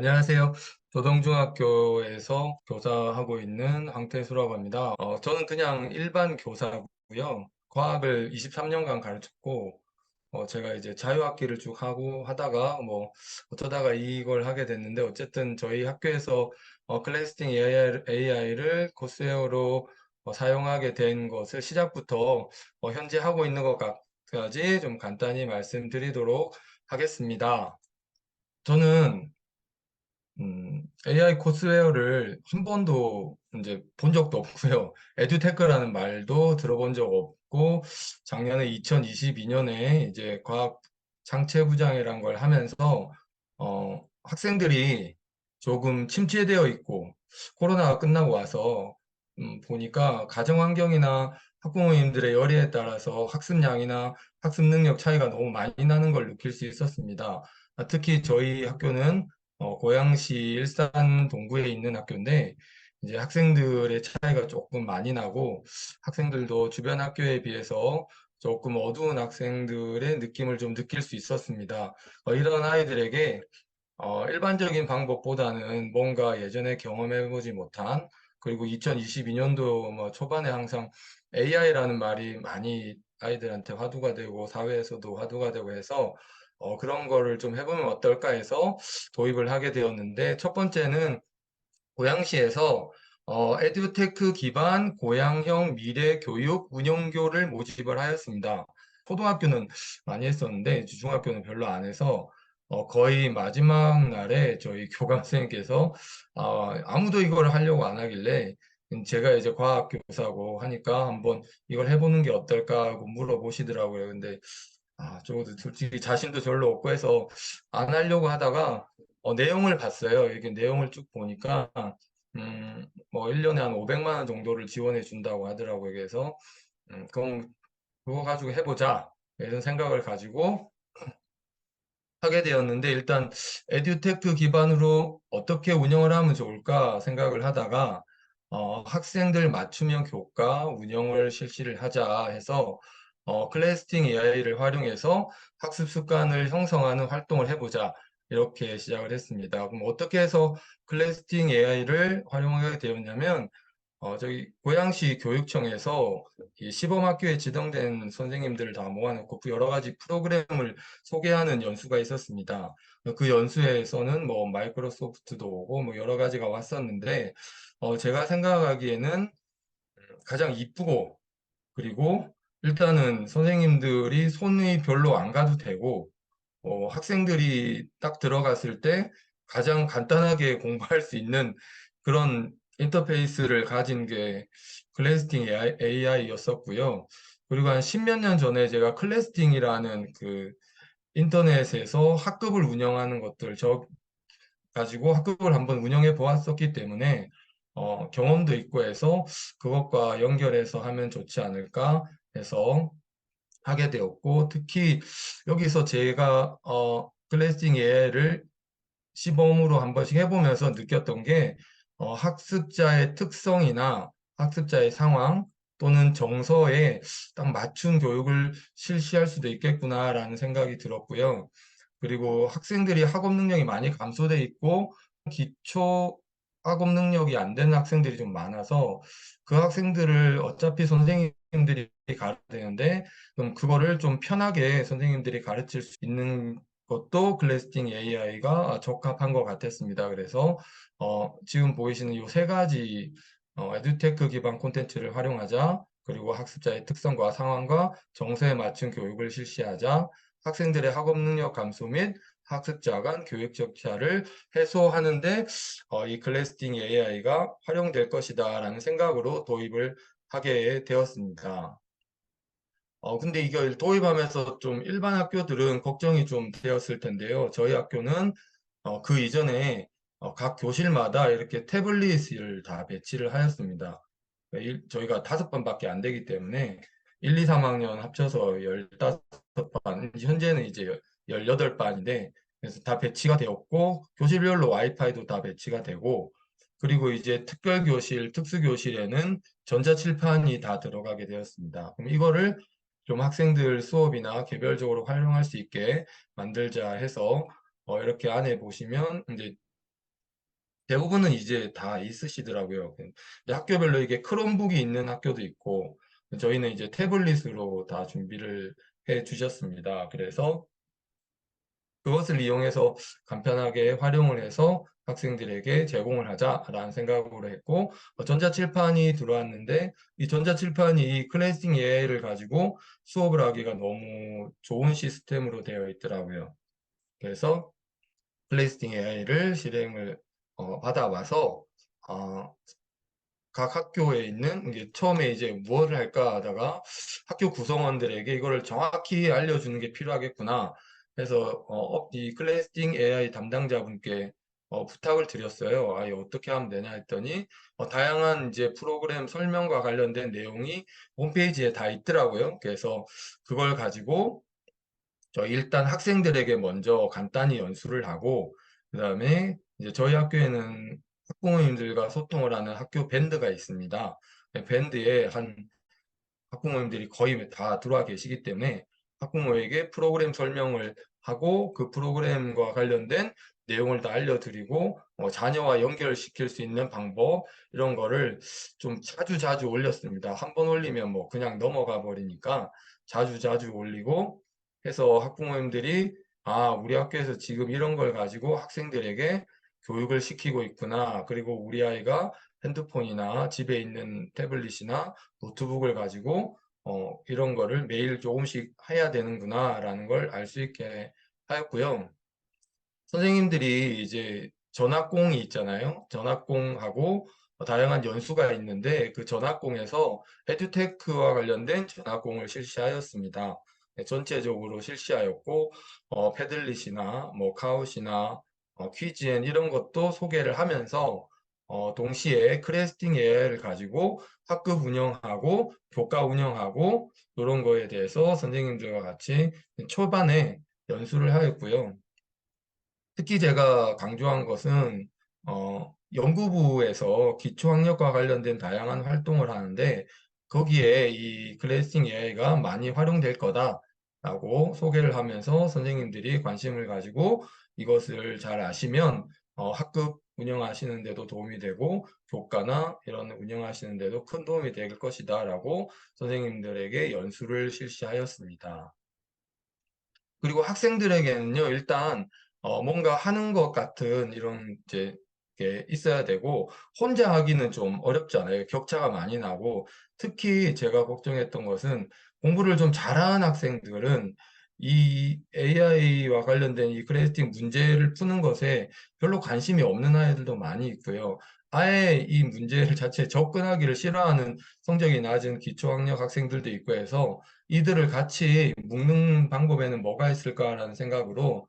안녕하세요. 조동중학교에서 교사하고 있는 황태수라고 합니다. 어, 저는 그냥 일반 교사고요. 과학을 23년간 가르쳤고, 어, 제가 이제 자유학기를 쭉 하고 하다가 뭐 어쩌다가 이걸 하게 됐는데 어쨌든 저희 학교에서 어, 클래스팅 AI를 코스웨어로 어, 사용하게 된 것을 시작부터 어, 현재 하고 있는 것까지 좀 간단히 말씀드리도록 하겠습니다. 저는 음, AI 코스웨어를 한 번도 이제 본 적도 없고요. 에듀테크라는 말도 들어본 적 없고, 작년에 2022년에 이제 과학 장체부장이란 걸 하면서, 어, 학생들이 조금 침체되어 있고, 코로나가 끝나고 와서, 음, 보니까 가정 환경이나 학부모님들의 열의에 따라서 학습량이나 학습 능력 차이가 너무 많이 나는 걸 느낄 수 있었습니다. 아, 특히 저희 학교는 어, 고양시 일산 동구에 있는 학교인데 이제 학생들의 차이가 조금 많이 나고 학생들도 주변 학교에 비해서 조금 어두운 학생들의 느낌을 좀 느낄 수 있었습니다. 어, 이런 아이들에게 어, 일반적인 방법보다는 뭔가 예전에 경험해보지 못한 그리고 2022년도 뭐 초반에 항상 AI라는 말이 많이 아이들한테 화두가 되고 사회에서도 화두가 되고 해서 어, 그런 거를 좀 해보면 어떨까 해서 도입을 하게 되었는데 첫 번째는 고양시에서 어, 에듀테크 기반 고양형 미래 교육 운영교를 모집을 하였습니다. 초등학교는 많이 했었는데 중학교는 별로 안 해서 어, 거의 마지막 날에 저희 교감 선생님께서 어, 아무도 이걸 하려고 안 하길래 제가 이제 과학 교사고 하니까 한번 이걸 해보는 게 어떨까 하고 물어보시더라고요. 근데 아, 저도 솔직히 자신도 별로 없고 해서 안 하려고 하다가 어, 내용을 봤어요. 이게 내용을 쭉 보니까 음, 뭐 1년에 한 500만 원 정도를 지원해 준다고 하더라고요. 그래서 음, 그럼 그거 가지고 해보자. 이런 생각을 가지고 하게 되었는데 일단 에듀테크 기반으로 어떻게 운영을 하면 좋을까 생각을 하다가 어, 학생들 맞춤형 교과 운영을 실시를 하자 해서 어, 클래스팅 AI를 활용해서 학습 습관을 형성하는 활동을 해보자. 이렇게 시작을 했습니다. 그럼 어떻게 해서 클래스팅 AI를 활용하게 되었냐면, 어, 저기 고양시 교육청에서 이 시범학교에 지정된 선생님들을 다 모아놓고 그 여러 가지 프로그램을 소개하는 연수가 있었습니다. 그 연수에서는 뭐 마이크로소프트도 오고 뭐 여러 가지가 왔었는데, 어, 제가 생각하기에는 가장 이쁘고 그리고 일단은 선생님들이 손이 별로 안 가도 되고, 어, 학생들이 딱 들어갔을 때 가장 간단하게 공부할 수 있는 그런 인터페이스를 가진 게 클래스팅 AI였었고요. 그리고 한 십몇 년 전에 제가 클래스팅이라는 그 인터넷에서 학급을 운영하는 것들 저 가지고 학급을 한번 운영해 보았었기 때문에 어, 경험도 있고 해서 그것과 연결해서 하면 좋지 않을까 해서 하게 되었고 특히 여기서 제가 어, 클래싱 예를 시범으로 한 번씩 해보면서 느꼈던 게 어, 학습자의 특성이나 학습자의 상황 또는 정서에 딱 맞춘 교육을 실시할 수도 있겠구나라는 생각이 들었고요. 그리고 학생들이 학업 능력이 많이 감소돼 있고 기초 학업 능력이 안 되는 학생들이 좀 많아서 그 학생들을 어차피 선생님 들이 가르쳐야 되는데 그럼 그거를 좀 편하게 선생님들이 가르칠 수 있는 것도 클래스팅 AI가 적합한 것 같았습니다. 그래서 어, 지금 보이시는 이 세 가지 어, 에듀테크 기반 콘텐츠를 활용하자 그리고 학습자의 특성과 상황과 정서에 맞춘 교육을 실시하자 학생들의 학업 능력 감소 및 학습자 간 교육 적차를 해소하는데 어, 이 클래스팅 AI가 활용될 것이다 라는 생각으로 도입을 하게 되었습니다. 어, 근데 이걸 도입하면서 좀 일반 학교들은 걱정이 좀 되었을 텐데요. 저희 학교는 어, 그 이전에 어, 각 교실마다 이렇게 태블릿을 다 배치를 하였습니다. 일, 저희가 다섯 번밖에 안 되기 때문에 1, 2, 3학년 합쳐서 15반, 현재는 이제 18반인데, 그래서 다 배치가 되었고, 교실별로 와이파이도 다 배치가 되고, 그리고 이제 특별교실, 특수교실에는 전자칠판이 다 들어가게 되었습니다. 그럼 이거를 좀 학생들 수업이나 개별적으로 활용할 수 있게 만들자 해서, 어, 이렇게 안에 보시면, 이제 대부분은 이제 다 있으시더라고요. 학교별로 이게 크롬북이 있는 학교도 있고, 저희는 이제 태블릿으로 다 준비를 해 주셨습니다. 그래서 그것을 이용해서 간편하게 활용을 해서 학생들에게 제공을 하자라는 생각으로 했고 어, 전자칠판이 들어왔는데 이 전자칠판이 이 클래싱 AI를 가지고 수업을 하기가 너무 좋은 시스템으로 되어 있더라고요. 그래서 클래싱 AI를 실행을 어, 받아와서 어, 각 학교에 있는 이게 처음에 이제 무엇을 할까 하다가 학교 구성원들에게 이거를 정확히 알려주는 게 필요하겠구나. 그래서 어, 이 클래싱 AI 담당자분께 어, 부탁을 드렸어요. 아, 이 어떻게 하면 되냐 했더니 어, 다양한 이제 프로그램 설명과 관련된 내용이 홈페이지에 다 있더라고요. 그래서 그걸 가지고 저 일단 학생들에게 먼저 간단히 연수를 하고 그다음에 이제 저희 학교에는 학부모님들과 소통을 하는 학교 밴드가 있습니다. 밴드에 한 학부모님들이 거의 다 들어와 계시기 때문에 학부모에게 프로그램 설명을 하고 그 프로그램과 관련된 내용을 다 알려드리고 어, 자녀와 연결시킬 수 있는 방법 이런 거를 좀 자주 자주 올렸습니다. 한 번 올리면 뭐 그냥 넘어가 버리니까 자주 자주 올리고 해서 학부모님들이 아 우리 학교에서 지금 이런 걸 가지고 학생들에게 교육을 시키고 있구나. 그리고 우리 아이가 핸드폰이나 집에 있는 태블릿이나 노트북을 가지고 어, 이런 거를 매일 조금씩 해야 되는구나 라는 걸 알 수 있게 하였고요. 선생님들이 이제 전학공이 있잖아요. 전학공하고 다양한 연수가 있는데 그 전학공에서 에듀테크와 관련된 전학공을 실시하였습니다. 네, 전체적으로 실시하였고 어, 패들릿이나 뭐 카웃이나 어, 퀴즈엔 이런 것도 소개를 하면서 어, 동시에 크레스팅 AI를 가지고 학급 운영하고 교과 운영하고 이런 거에 대해서 선생님들과 같이 초반에 연수를 하였고요. 특히 제가 강조한 것은 어, 연구부에서 기초학력과 관련된 다양한 활동을 하는데 거기에 이 클래싱 AI가 많이 활용될 거다라고 소개를 하면서 선생님들이 관심을 가지고 이것을 잘 아시면 어, 학급 운영하시는 데도 도움이 되고 교과나 이런 운영하시는 데도 큰 도움이 될 것이다 라고 선생님들에게 연수를 실시하였습니다. 그리고 학생들에게는요 일단 어, 뭔가 하는 것 같은 이런 이제 게 있어야 되고 혼자 하기는 좀 어렵잖아요. 격차가 많이 나고 특히 제가 걱정했던 것은 공부를 좀 잘하는 학생들은 이 AI와 관련된 이 크레디팅 문제를 푸는 것에 별로 관심이 없는 아이들도 많이 있고요. 아예 이 문제를 자체에 접근하기를 싫어하는 성적이 낮은 기초학력 학생들도 있고 해서 이들을 같이 묶는 방법에는 뭐가 있을까라는 생각으로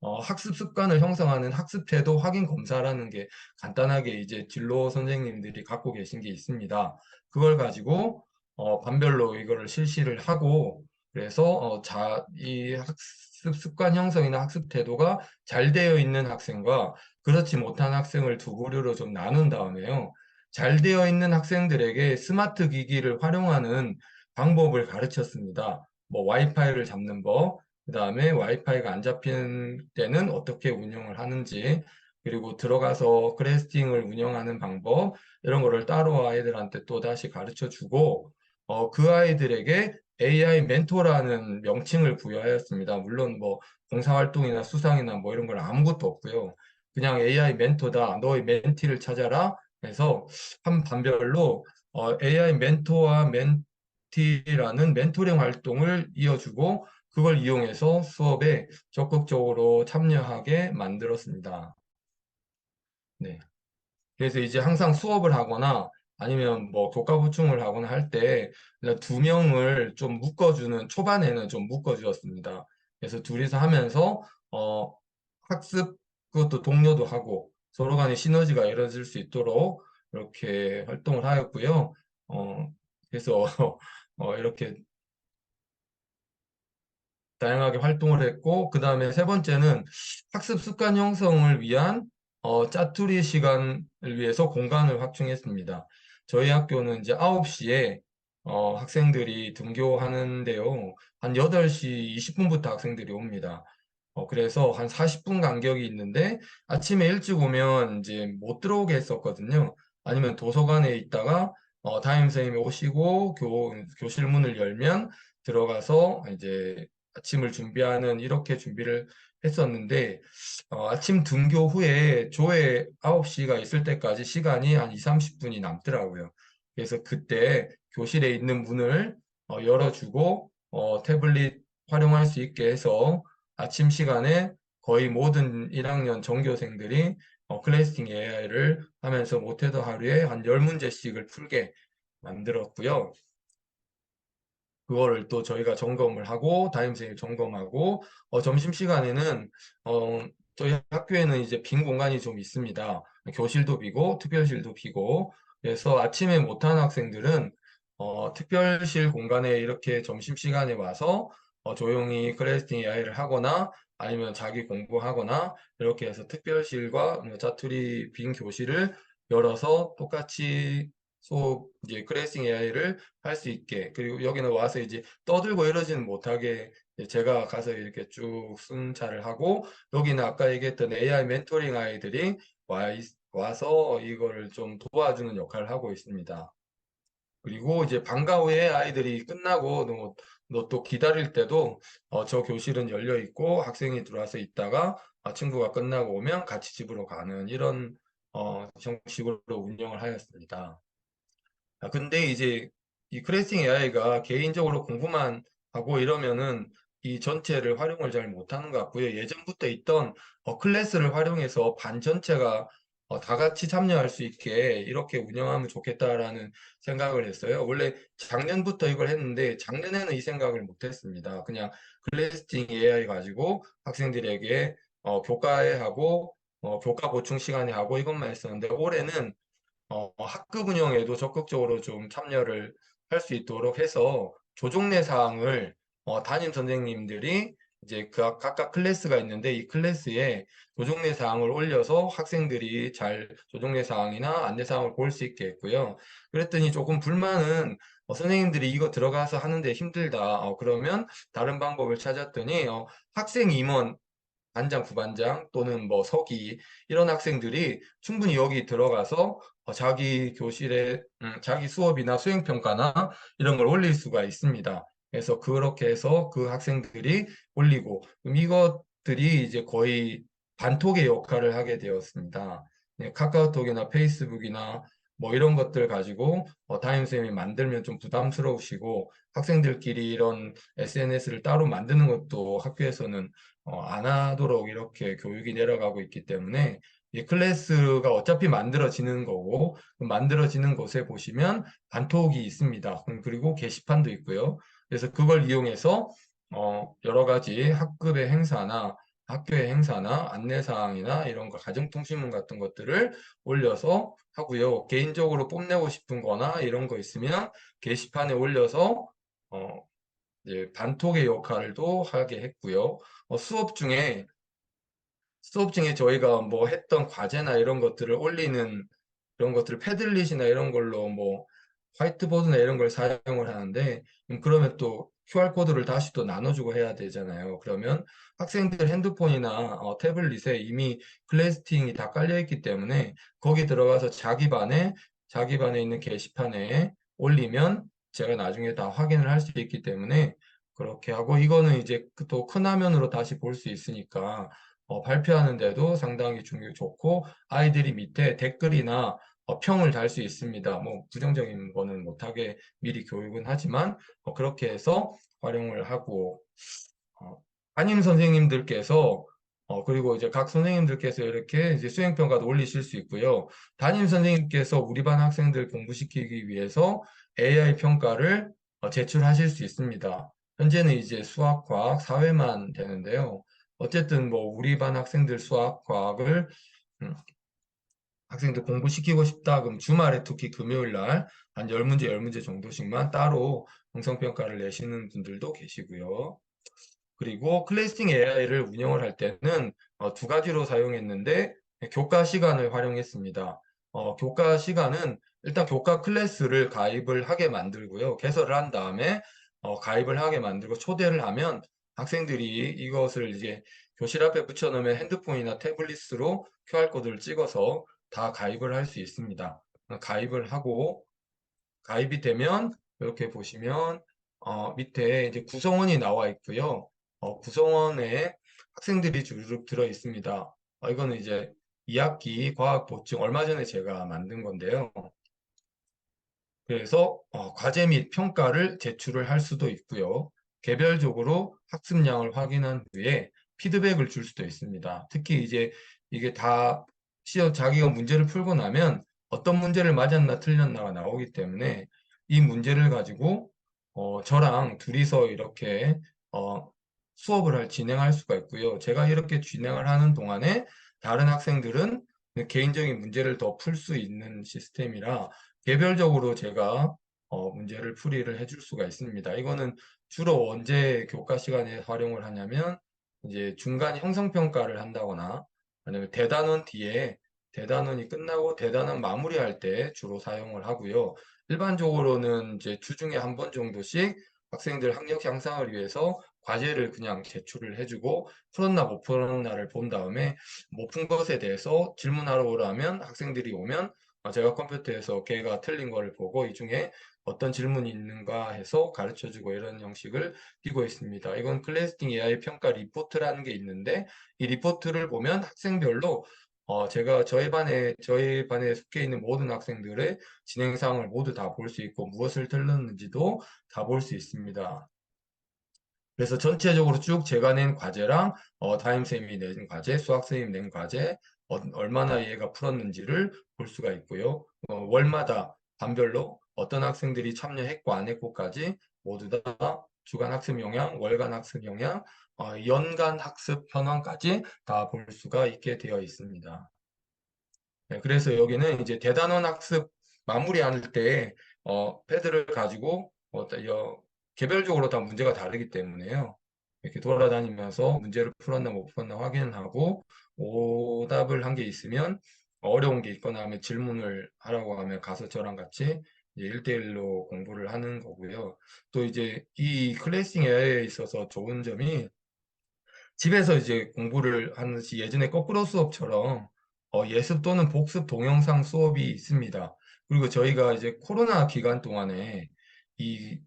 어, 학습 습관을 형성하는 학습 태도 확인 검사라는 게 간단하게 이제 진로 선생님들이 갖고 계신 게 있습니다. 그걸 가지고 어, 반별로 이거를 실시를 하고 그래서 어, 자, 이 학습 습관 형성이나 학습 태도가 잘 되어 있는 학생과 그렇지 못한 학생을 두 부류로 좀 나눈 다음에요. 잘 되어 있는 학생들에게 스마트 기기를 활용하는 방법을 가르쳤습니다. 뭐 와이파이를 잡는 법, 그 다음에 와이파이가 안 잡히는 때는 어떻게 운영을 하는지, 그리고 들어가서 크래스팅을 운영하는 방법, 이런 거를 따로 아이들한테 또 다시 가르쳐 주고, 어, 그 아이들에게 AI 멘토라는 명칭을 부여하였습니다. 물론 뭐 봉사활동이나 수상이나 뭐 이런 건 아무것도 없고요. 그냥 AI 멘토다. 너의 멘티를 찾아라. 해서 한 반별로 어, AI 멘토와 멘티라는 멘토링 활동을 이어주고 그걸 이용해서 수업에 적극적으로 참여하게 만들었습니다. 네. 그래서 이제 항상 수업을 하거나 아니면 뭐 교과 보충을 하거나 할 때 두 명을 좀 묶어주는 초반에는 좀 묶어주었습니다. 그래서 둘이서 하면서 어 학습 그것도 동료도 하고 서로 간의 시너지가 이루어질 수 있도록 이렇게 활동을 하였고요. 어 그래서 어 이렇게 다양하게 활동을 했고 그 다음에 세 번째는 학습 습관 형성을 위한 어, 짜투리 시간을 위해서 공간을 확충했습니다. 저희 학교는 이제 9시에 어, 학생들이 등교하는데요. 한 8시 20분부터 학생들이 옵니다. 어, 그래서 한 40분 간격이 있는데 아침에 일찍 오면 이제 못 들어오게 했었거든요. 아니면 도서관에 있다가 어, 담임 선생님이 오시고 교, 교실 문을 열면 들어가서 이제 아침을 준비하는 이렇게 준비를 했었는데 어, 아침 등교 후에 조회 9시가 있을 때까지 시간이 한 2, 30분이 남더라고요. 그래서 그때 교실에 있는 문을 어, 열어주고 어, 태블릿 활용할 수 있게 해서 아침 시간에 거의 모든 1학년 전교생들이 어, 클래스팅 AI를 하면서 못해도 하루에 한 10문제씩을 풀게 만들었고요. 그거를 또 저희가 점검을 하고 담임선생님 점검하고 어, 점심시간에는 어, 저희 학교에는 이제 빈 공간이 좀 있습니다. 교실도 비고 특별실도 비고 그래서 아침에 못하는 학생들은 어, 특별실 공간에 이렇게 점심시간에 와서 어, 조용히 클래스팅 AI를 하거나 아니면 자기 공부하거나 이렇게 해서 특별실과 뭐 자투리 빈 교실을 열어서 똑같이 수업 이제 클래싱 AI를 할 수 있게 그리고 여기는 와서 이제 떠들고 이러지는 못하게 제가 가서 이렇게 쭉 순찰을 하고 여기는 아까 얘기했던 AI 멘토링 아이들이 와, 와서 이거를 좀 도와주는 역할을 하고 있습니다. 그리고 이제 방과 후에 아이들이 끝나고 너또 기다릴 때도 어, 저 교실은 열려 있고 학생이 들어와서 있다가 아, 친구가 끝나고 오면 같이 집으로 가는 이런 어, 형식으로 운영을 하였습니다. 아, 근데 이제 이 크레싱 AI가 개인적으로 공부만 하고 이러면은 이 전체를 활용을 잘 못하는 것 같고요. 예전부터 있던 어, 클래스를 활용해서 반 전체가 어, 다 같이 참여할 수 있게 이렇게 운영하면 좋겠다라는 생각을 했어요. 원래 작년부터 이걸 했는데 작년에는 이 생각을 못했습니다. 그냥 클래스팅 AI 가지고 학생들에게 어, 교과에 하고 어, 교과 보충 시간에 하고 이것만 했었는데 올해는 어, 학급 운영에도 적극적으로 좀 참여를 할 수 있도록 해서 조종내 사항을 어, 담임 선생님들이 이제 그 각각 클래스가 있는데 이 클래스에 조종내 사항을 올려서 학생들이 잘 조종내 사항이나 안내 사항을 볼 수 있게 했고요. 그랬더니 조금 불만은 어, 선생님들이 이거 들어가서 하는데 힘들다. 어, 그러면 다른 방법을 찾았더니 어, 학생 임원 반장, 부반장 또는 뭐 서기 이런 학생들이 충분히 여기 들어가서 어, 자기 교실에 음, 자기 수업이나 수행 평가나 이런 걸 올릴 수가 있습니다. 그래서 그렇게 해서 그 학생들이 올리고 이것들이 이제 거의 반톡의 역할을 하게 되었습니다. 네, 카카오톡이나 페이스북이나 뭐 이런 것들 가지고 어, 담임선생님이 만들면 좀 부담스러우시고 학생들끼리 이런 SNS를 따로 만드는 것도 학교에서는 어, 안 하도록 이렇게 교육이 내려가고 있기 때문에 이 클래스가 어차피 만들어지는 거고 만들어지는 곳에 보시면 단톡이 있습니다. 음, 그리고 게시판도 있고요. 그래서 그걸 이용해서 어, 여러 가지 학급의 행사나 학교의 행사나 안내사항이나 이런 거 가정통신문 같은 것들을 올려서 하고요. 개인적으로 뽐내고 싶은 거나 이런 거 있으면 게시판에 올려서 어, 반톡의 역할도 하게 했고요. 어, 수업 중에 수업 중에 저희가 뭐 했던 과제나 이런 것들을 올리는 이런 것들을 패들릿이나 이런 걸로 뭐 화이트보드나 이런 걸 사용을 하는데 음, 그러면 또 QR코드를 다시 또 나눠주고 해야 되잖아요. 그러면 학생들 핸드폰이나 어, 태블릿에 이미 클래스팅이 다 깔려있기 때문에 거기 들어가서 자기 반에 자기 반에 있는 게시판에 올리면 제가 나중에 다 확인을 할 수 있기 때문에 그렇게 하고 이거는 이제 그 또큰 화면으로 다시 볼 수 있으니까 어, 발표하는데도 상당히 중요 좋고 아이들이 밑에 댓글이나 어, 평을 달 수 있습니다. 뭐 부정적인 거는 못하게 미리 교육은 하지만 어, 그렇게 해서 활용을 하고 어, 담임 선생님들께서 어, 그리고 이제 각 선생님들께서 이렇게 이제 수행평가도 올리실 수 있고요. 담임 선생님께서 우리 반 학생들 공부시키기 위해서 AI 평가를 어, 제출하실 수 있습니다. 현재는 이제 수학, 과학, 사회만 되는데요. 어쨌든 뭐 우리 반 학생들 수학, 과학을 음, 학생들 공부시키고 싶다. 그럼 주말에 특히 금요일 날한 10문제, 10문제 정도씩만 따로 형성평가를 내시는 분들도 계시고요. 그리고 클래스팅 AI를 운영을 할 때는 어, 두 가지로 사용했는데 교과 시간을 활용했습니다. 어, 교과 시간은 일단 교과 클래스를 가입을 하게 만들고요. 개설을 한 다음에 어, 가입을 하게 만들고 초대를 하면 학생들이 이것을 이제 교실 앞에 붙여놓으면 핸드폰이나 태블릿으로 QR코드를 찍어서 다 가입을 할 수 있습니다. 가입을 하고 가입이 되면 이렇게 보시면 어, 밑에 이제 구성원이 나와 있고요. 어, 구성원에 학생들이 주르륵 들어 있습니다. 어, 이거는 이제 2학기 과학 보충 얼마 전에 제가 만든 건데요. 그래서 어, 과제 및 평가를 제출을 할 수도 있고요. 개별적으로 학습량을 확인한 후에 피드백을 줄 수도 있습니다. 특히 이제 이게 다 시험 자기가 문제를 풀고 나면 어떤 문제를 맞았나 틀렸나가 나오기 때문에 이 문제를 가지고 어, 저랑 둘이서 이렇게 어, 수업을 할, 진행할 수가 있고요. 제가 이렇게 진행을 하는 동안에 다른 학생들은 개인적인 문제를 더 풀 수 있는 시스템이라 개별적으로 제가 어, 문제를 풀이를 해줄 수가 있습니다. 이거는 주로 언제 교과 시간에 활용을 하냐면 이제 중간 형성평가를 한다거나 아니면 대단원 뒤에 대단원이 끝나고 대단원 마무리할 때 주로 사용을 하고요. 일반적으로는 이제 주중에 한 번 정도씩 학생들 학력 향상을 위해서 과제를 그냥 제출을 해주고 풀었나 못 풀었나를 본 다음에 못 푼 것에 대해서 질문하러 오라면 학생들이 오면 어, 제가 컴퓨터에서 걔가 틀린 거를 보고 이 중에 어떤 질문이 있는가 해서 가르쳐주고 이런 형식을 띄고 있습니다. 이건 클래스팅 AI 평가 리포트라는 게 있는데 이 리포트를 보면 학생별로 어, 제가 저희 반에, 저희 반에 속해 있는 모든 학생들의 진행 사항을 모두 다 볼 수 있고 무엇을 틀렸는지도 다 볼 수 있습니다. 그래서 전체적으로 쭉 제가 낸 과제랑 어, 다임쌤이 낸 과제, 수학선생님 낸 과제, 어, 얼마나 얘가 풀었는지를 볼 수가 있고요. 어, 월마다 반별로 어떤 학생들이 참여했고 안 했고까지 모두 다 주간 학습 영향, 월간 학습 영향, 어, 연간 학습 현황까지 다 볼 수가 있게 되어 있습니다. 네, 그래서 여기는 이제 대단원 학습 마무리할 때 어, 패드를 가지고 어, 개별적으로 다 문제가 다르기 때문에요. 이렇게 돌아다니면서 문제를 풀었나 못 풀었나 확인하고 오답을 한 게 있으면 어려운 게 있거나 하면 질문을 하라고 하면 가서 저랑 같이 1대1로 공부를 하는 거고요. 또 이제 이 클래싱 AI에 있어서 좋은 점이 집에서 이제 공부를 하는 시 예전에 거꾸로 수업처럼 어, 예습 또는 복습 동영상 수업이 있습니다. 그리고 저희가 이제 코로나 기간 동안에 이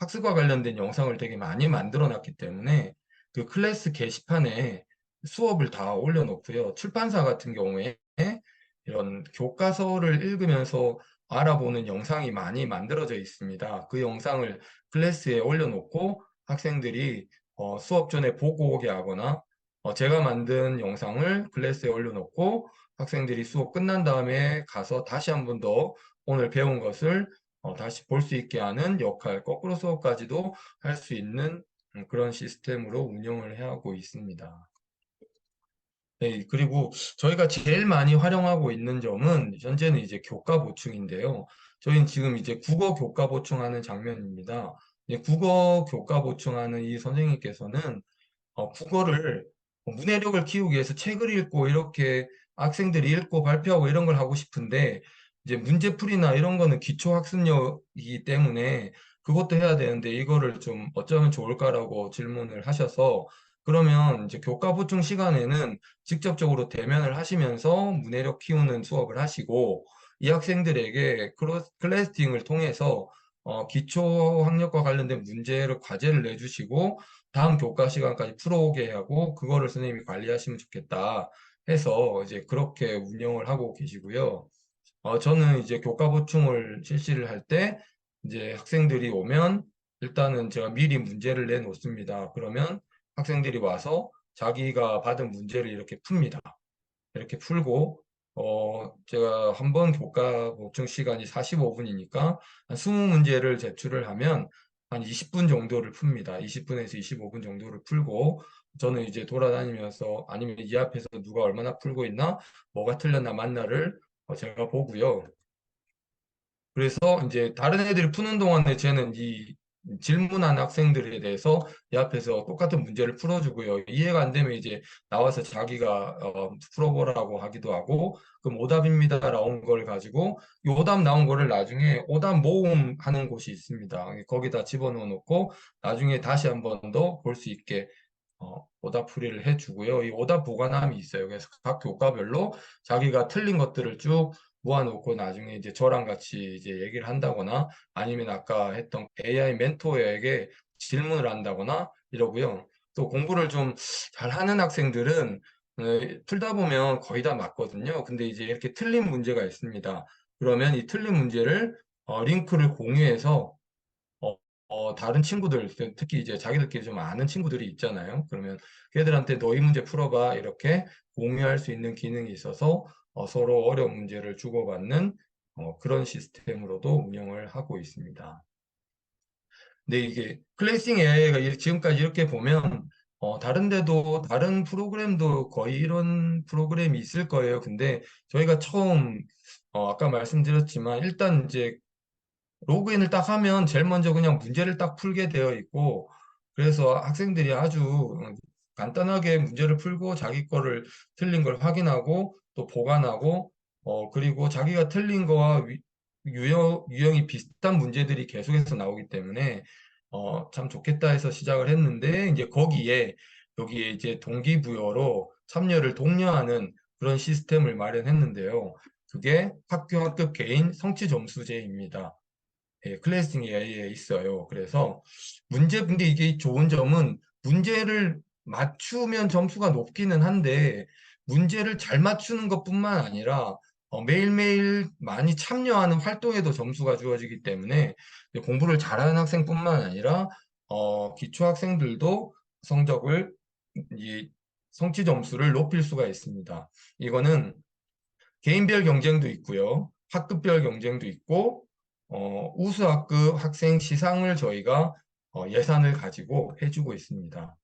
학습과 관련된 영상을 되게 많이 만들어 놨기 때문에 그 클래스 게시판에 수업을 다 올려놓고요. 출판사 같은 경우에 이런 교과서를 읽으면서 알아보는 영상이 많이 만들어져 있습니다. 그 영상을 클래스에 올려놓고 학생들이 어, 수업 전에 보고 오게 하거나 어, 제가 만든 영상을 클래스에 올려놓고 학생들이 수업 끝난 다음에 가서 다시 한 번 더 오늘 배운 것을 어, 다시 볼 수 있게 하는 역할, 거꾸로 수업까지도 할 수 있는 음, 그런 시스템으로 운영을 해하고 있습니다. 네, 그리고 저희가 제일 많이 활용하고 있는 점은 현재는 이제 교과 보충인데요. 저희는 지금 이제 국어 교과 보충하는 장면입니다. 국어 교과 보충하는 이 선생님께서는 어, 국어를 문해력을 키우기 위해서 책을 읽고 이렇게 학생들이 읽고 발표하고 이런 걸 하고 싶은데 이제 문제풀이나 이런 거는 기초 학습력이기 때문에 그것도 해야 되는데 이거를 좀 어쩌면 좋을까라고 질문을 하셔서 그러면 이제 교과 보충 시간에는 직접적으로 대면을 하시면서 문해력 키우는 수업을 하시고 이 학생들에게 클래스팅을 통해서 어, 기초 학력과 관련된 문제를 과제를 내주시고 다음 교과 시간까지 풀어오게 하고 그거를 선생님이 관리하시면 좋겠다 해서 이제 그렇게 운영을 하고 계시고요. 어, 저는 이제 교과 보충을 실시를 할 때 이제 학생들이 오면 일단은 제가 미리 문제를 내놓습니다. 그러면 학생들이 와서 자기가 받은 문제를 이렇게 풉니다. 이렇게 풀고 어, 제가 한 번 교과 보충 시간이 45분이니까 한 20문제를 제출을 하면 한 20분 정도를 풉니다. 20분에서 25분 정도를 풀고 저는 이제 돌아다니면서 아니면 이 앞에서 누가 얼마나 풀고 있나 뭐가 틀렸나 만나를 어, 제가 보고요. 그래서 이제 다른 애들이 푸는 동안에 쟤는 이 질문한 학생들에 대해서 이 앞에서 똑같은 문제를 풀어주고요. 이해가 안 되면 이제 나와서 자기가 어, 풀어보라고 하기도 하고 그럼 오답입니다 나온 걸 가지고 이 오답 나온 거를 나중에 오답 모음 하는 곳이 있습니다. 거기다 집어넣어 놓고 나중에 다시 한 번 더 볼 수 있게 어, 오답 풀이를 해주고요. 이 오답 보관함이 있어요. 그래서 각 교과별로 자기가 틀린 것들을 쭉 모아놓고 나중에 이제 저랑 같이 이제 얘기를 한다거나 아니면 아까 했던 AI 멘토에게 질문을 한다거나 이러고요. 또 공부를 좀 잘하는 학생들은 어, 풀다 보면 거의 다 맞거든요. 근데 이제 이렇게 틀린 문제가 있습니다. 그러면 이 틀린 문제를 어, 링크를 공유해서 어, 어, 다른 친구들, 특히 이제 자기들끼리 좀 아는 친구들이 있잖아요. 그러면 걔들한테 너희 문제 풀어봐 이렇게 공유할 수 있는 기능이 있어서 어, 서로 어려운 문제를 주고받는 어, 그런 시스템으로도 운영을 하고 있습니다. 근데 이게 클래싱 AI가 지금까지 이렇게 보면 어, 다른 데도 다른 프로그램도 거의 이런 프로그램이 있을 거예요. 근데 저희가 처음 어, 아까 말씀드렸지만 일단 이제 로그인을 딱 하면 제일 먼저 그냥 문제를 딱 풀게 되어 있고 그래서 학생들이 아주 간단하게 문제를 풀고 자기 거를 틀린 걸 확인하고 또 보관하고 어 그리고 자기가 틀린 거와 유형, 유형이 비슷한 문제들이 계속해서 나오기 때문에 어 참 좋겠다 해서 시작을 했는데 이제 거기에 여기에 이제 동기부여로 참여를 독려하는 그런 시스템을 마련했는데요. 그게 학교 학급 개인 성취 점수제입니다. 예, 클래싱 AI에 있어요. 그래서 문제, 근데 이게 좋은 점은 문제를 맞추면 점수가 높기는 한데 문제를 잘 맞추는 것뿐만 아니라 어, 매일매일 많이 참여하는 활동에도 점수가 주어지기 때문에 공부를 잘하는 학생뿐만 아니라 어, 기초 학생들도 성적을 이 성취 점수를 높일 수가 있습니다. 이거는 개인별 경쟁도 있고요. 학급별 경쟁도 있고 어, 우수학급 학생 시상을 저희가 어, 예산을 가지고 해주고 있습니다.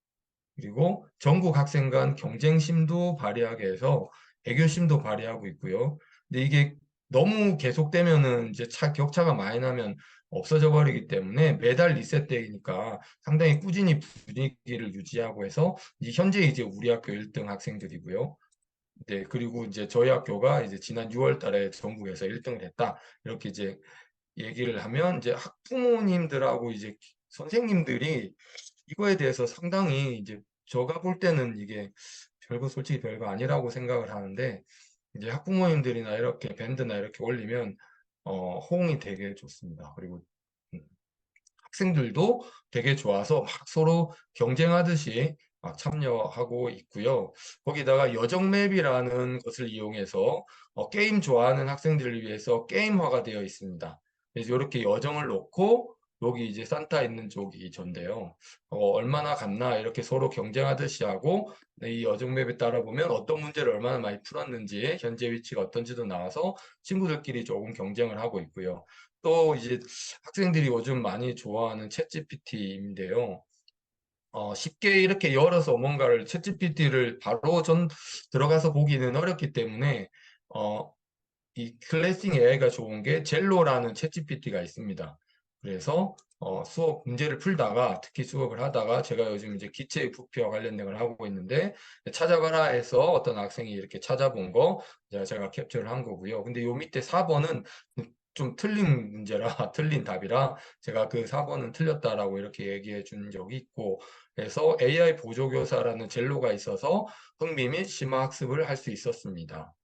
그리고 전국 학생 간 경쟁심도 발휘하게 해서 애교심도 발휘하고 있고요. 근데 이게 너무 계속되면은 이제 차, 격차가 많이 나면 없어져 버리기 때문에 매달 리셋되니까 상당히 꾸준히 분위기를 유지하고 해서 현재 이제 우리 학교 1등 학생들이고요. 네, 그리고 이제 저희 학교가 이제 지난 6월 달에 전국에서 1등을 했다. 이렇게 이제 얘기를 하면 이제 학부모님들하고 이제 선생님들이 이거에 대해서 상당히 이제 제가 볼 때는 이게 별거 솔직히 별거 아니라고 생각을 하는데 이제 학부모님들이나 이렇게 밴드나 이렇게 올리면 어, 호응이 되게 좋습니다. 그리고 음, 학생들도 되게 좋아서 막 서로 경쟁하듯이 막 참여하고 있고요. 거기다가 여정맵이라는 것을 이용해서 어, 게임 좋아하는 학생들을 위해서 게임화가 되어 있습니다. 그래서 이렇게 여정을 놓고 여기 이제 산타 있는 쪽이 전데요. 어, 얼마나 갔나 이렇게 서로 경쟁하듯이 하고 이 여정맵에 따라 보면 어떤 문제를 얼마나 많이 풀었는지 현재 위치가 어떤지도 나와서 친구들끼리 조금 경쟁을 하고 있고요. 또 이제 학생들이 요즘 많이 좋아하는 챗GPT인데요. 어, 쉽게 이렇게 열어서 뭔가를 챗GPT를 바로 전 들어가서 보기는 어렵기 때문에 어, 이 클래싱 AI가 좋은 게 젤로라는 챗GPT가 있습니다. 그래서 어, 수업 문제를 풀다가 특히 수업을 하다가 제가 요즘 이제 기체 부피와 관련된 걸 하고 있는데 찾아봐라 해서 어떤 학생이 이렇게 찾아본 거 제가 캡처를 한 거고요. 근데 요 밑에 4번은 좀 틀린 문제라 틀린 답이라 제가 그 4번은 틀렸다라고 이렇게 얘기해 준 적이 있고 그래서 AI 보조교사라는 젤로가 있어서 흥미 및 심화 학습을 할 수 있었습니다.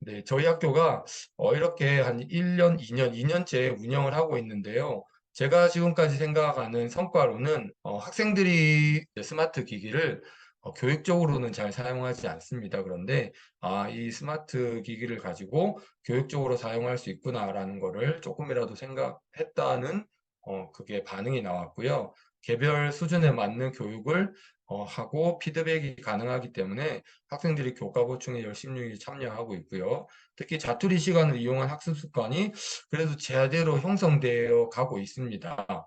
네, 저희 학교가 어, 이렇게 한 1년, 2년, 2년째 운영을 하고 있는데요. 제가 지금까지 생각하는 성과로는 어, 학생들이 스마트 기기를 어, 교육적으로는 잘 사용하지 않습니다. 그런데 아, 이 스마트 기기를 가지고 교육적으로 사용할 수 있구나라는 거를 조금이라도 생각했다는 어, 그게 반응이 나왔고요. 개별 수준에 맞는 교육을 어, 하고 피드백이 가능하기 때문에 학생들이 교과 보충에 열심히 참여하고 있고요. 특히 자투리 시간을 이용한 학습 습관이 그래도 제대로 형성되어 가고 있습니다.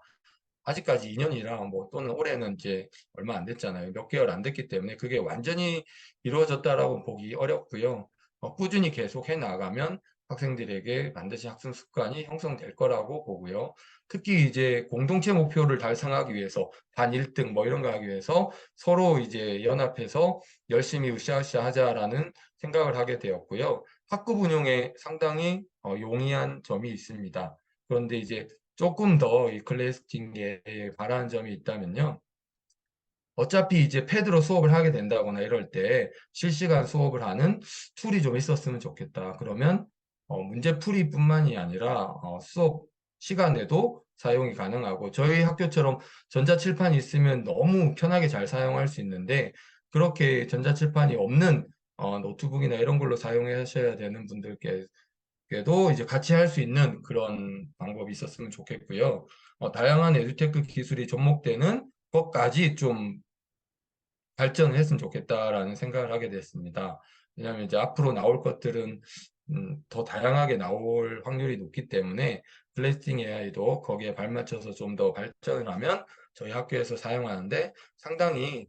아직까지 2년이라 뭐 또는 올해는 이제 얼마 안 됐잖아요. 몇 개월 안 됐기 때문에 그게 완전히 이루어졌다라고 보기 어렵고요. 어, 꾸준히 계속 해 나가면 학생들에게 반드시 학습 습관이 형성될 거라고 보고요. 특히 이제 공동체 목표를 달성하기 위해서 반 1등 뭐 이런 거 하기 위해서 서로 이제 연합해서 열심히 으쌰으쌰 하자라는 생각을 하게 되었고요. 학급 운영에 상당히 어, 용이한 점이 있습니다. 그런데 이제 조금 더 이 클래스팅에 바라는 점이 있다면요. 어차피 이제 패드로 수업을 하게 된다거나 이럴 때 실시간 수업을 하는 툴이 좀 있었으면 좋겠다. 그러면 어, 문제풀이뿐만이 아니라 어, 수업 시간에도 사용이 가능하고 저희 학교처럼 전자칠판이 있으면 너무 편하게 잘 사용할 수 있는데 그렇게 전자칠판이 없는 어, 노트북이나 이런 걸로 사용하셔야 되는 분들께도 이제 같이 할 수 있는 그런 방법이 있었으면 좋겠고요. 어, 다양한 에듀테크 기술이 접목되는 것까지 좀 발전을 했으면 좋겠다라는 생각을 하게 됐습니다. 왜냐하면 이제 앞으로 나올 것들은 음, 더 다양하게 나올 확률이 높기 때문에 블래스팅 AI도 거기에 발맞춰서 좀 더 발전을 하면 저희 학교에서 사용하는데 상당히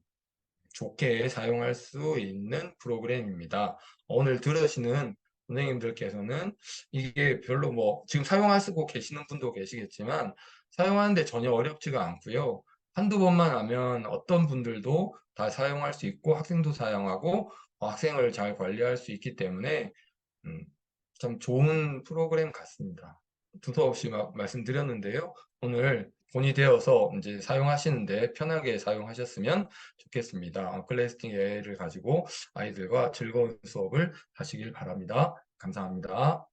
좋게 사용할 수 있는 프로그램입니다. 오늘 들으시는 선생님들께서는 이게 별로 뭐 지금 사용하시고 계시는 분도 계시겠지만 사용하는데 전혀 어렵지가 않고요. 한두 번만 하면 어떤 분들도 다 사용할 수 있고 학생도 사용하고 어, 학생을 잘 관리할 수 있기 때문에 음, 참 좋은 프로그램 같습니다. 두서없이 막 말씀드렸는데요. 오늘 본이 되어서 이제 사용하시는데 편하게 사용하셨으면 좋겠습니다. 클래스팅 AI를 가지고 아이들과 즐거운 수업을 하시길 바랍니다. 감사합니다.